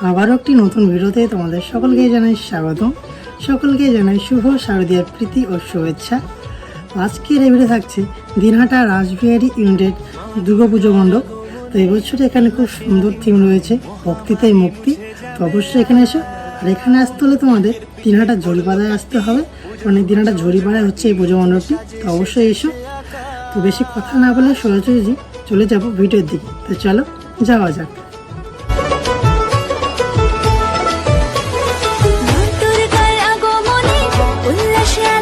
আবারও একটি নতুন ভিডিওতে তোমাদের সকলকে জানাই স্বাগতম। সকলকে জানাই শুভ শারদীয়ার প্রীতি ও শুভেচ্ছা। আজকের ভিডিও থাকছে দিনহাটা রাসবিহারী ইউনিটেড দুর্গাপুজো মণ্ডপ। তো এবছর এখানে খুব সুন্দর থিম রয়েছে, ভক্তিতাই মুক্তি। তো অবশ্যই এখানে এসো। আর এখানে আসতে হলে তোমাদের দিনহাটা জরিপাড়ায় আসতে হবে। মানে দিনহাটা জরিপাড়ায় হচ্ছে এই পুজো মণ্ডপটি। তো অবশ্যই এসো। তো বেশি কথা না বলে সোজাসুজি চলে যাব ভিডিওর দিকে। তো চলো, যাওয়া যাক। উল্লাসে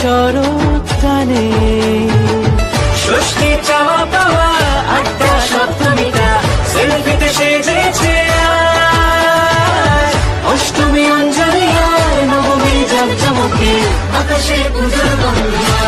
শরৎ টানে ষষ্ঠী চাওয়া পাওয়া, আড্ডা সপ্তমীটা সেলফিতে সেজেছে। অষ্টমী অঞ্জলি আর নবমী জমজমকে আকাশে পুজোর গন্ধা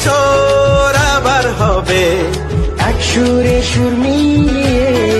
বছর আবার হবে। এক সুরে সুর মিলিয়ে